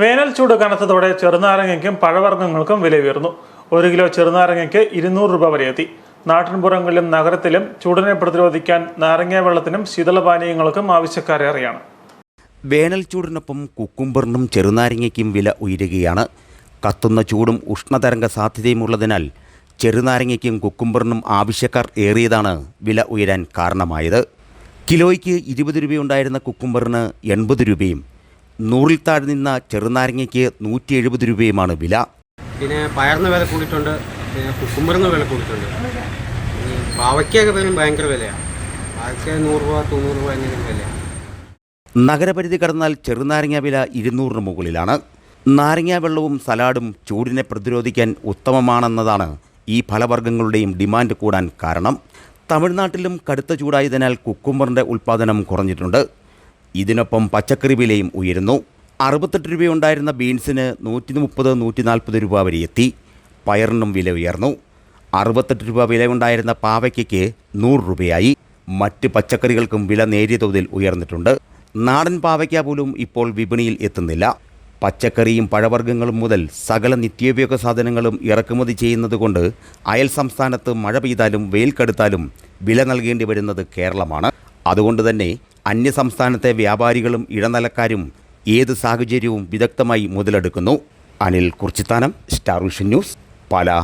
വേനൽ ചൂട് കനത്തതോടെ ചെറുനാരങ്ങയ്ക്കും പഴവർഗങ്ങൾക്കും വില ഉയർന്നു. ഒരു കിലോ ചെറുനാരങ്ങയ്ക്ക് ഇരുന്നൂറ് രൂപ വരെ എത്തി. നാട്ടിൻപുറങ്ങളിലും നഗരത്തിലും ചൂടിനെ പ്രതിരോധിക്കാൻ നാരങ്ങ വെള്ളത്തിനും ശീതളപാനീയങ്ങൾക്കും ആവശ്യക്കാരേറെയാണ് വേനൽ ചൂടിനൊപ്പം കുക്കുംബറിനും ചെറുനാരങ്ങയ്ക്കും വില ഉയരുകയാണ്. കത്തുന്ന ചൂടും ഉഷ്ണതരംഗ സാധ്യതയും ഉള്ളതിനാൽ ചെറുനാരങ്ങയ്ക്കും കുക്കുംബറിനും ആവശ്യക്കാർ ഏറിയതാണ് വില ഉയരാൻ കാരണമായത്. കിലോയ്ക്ക് ഇരുപത് രൂപയുണ്ടായിരുന്ന കുക്കുംബറിന് എൺപത് രൂപയും നൂറിൽ താഴെ നിന്ന ചെറുനാരങ്ങയ്ക്ക് നൂറ്റി എഴുപത് രൂപയുമാണ് വില. പിന്നെ പയറിന് വില കൂടിയിട്ടുണ്ട് പിന്നെ കുക്കുമ്പറിന് വില കൂടിയിട്ടുണ്ട്. പാവയ്ക്കൊക്കെ തന്നെ ഭയങ്കര വിലയാണ്. പാവയ്ക്ക നൂറ് രൂപ തൊണ്ണൂറ് രൂപ അങ്ങനെ വിലയാണ്. നഗരപരിധി കടന്നാൽ ചെറുനാരങ്ങ വില ഇരുന്നൂറിന് മുകളിലാണ്. നാരങ്ങ വെള്ളവും സലാഡും ചൂടിനെ പ്രതിരോധിക്കാൻ ഉത്തമമാണെന്നതാണ് ഈ ഫലവർഗങ്ങളുടെയും ഡിമാൻഡ് കൂടാൻ കാരണം. തമിഴ്നാട്ടിലും കടുത്ത ചൂടായതിനാൽ കുക്കുംബറിന്റെ ഉൽപ്പാദനം കുറഞ്ഞിട്ടുണ്ട്. ഇതിനൊപ്പം പച്ചക്കറി വിലയും ഉയരുന്നു. അറുപത്തെട്ട് രൂപയുണ്ടായിരുന്ന ബീൻസിന് നൂറ്റി മുപ്പത് നൂറ്റി നാൽപ്പത് രൂപ വരെ എത്തി. പയറിനും വില ഉയർന്നു. അറുപത്തെട്ട് രൂപ വില ഉണ്ടായിരുന്ന പാവയ്ക്കയ്ക്ക് നൂറ് രൂപയായി. മറ്റ് പച്ചക്കറികൾക്കും വില നേരിയ തോതിൽ ഉയർന്നിട്ടുണ്ട്. നാടൻ പാവയ്ക്ക പോലും ഇപ്പോൾ വിപണിയിൽ എത്തുന്നില്ല. പച്ചക്കറിയും പഴവർഗങ്ങളും മുതൽ സകല നിത്യോപയോഗ സാധനങ്ങളും ഇറക്കുമതി ചെയ്യുന്നതുകൊണ്ട് അയൽ സംസ്ഥാനത്ത് മഴ പെയ്താലും വെയിൽ കടുത്താലും വില നൽകേണ്ടി വരുന്നത് കേരളമാണ്. അതുകൊണ്ട് തന്നെ അന്യസംസ്ഥാനത്തെ വ്യാപാരികളും ഇടനിലക്കാരും ഏത് സാഹചര്യവും വിദഗ്ധമായി മുതലെടുക്കുന്നു. Anil Kurichithanam Star Vision News Pala.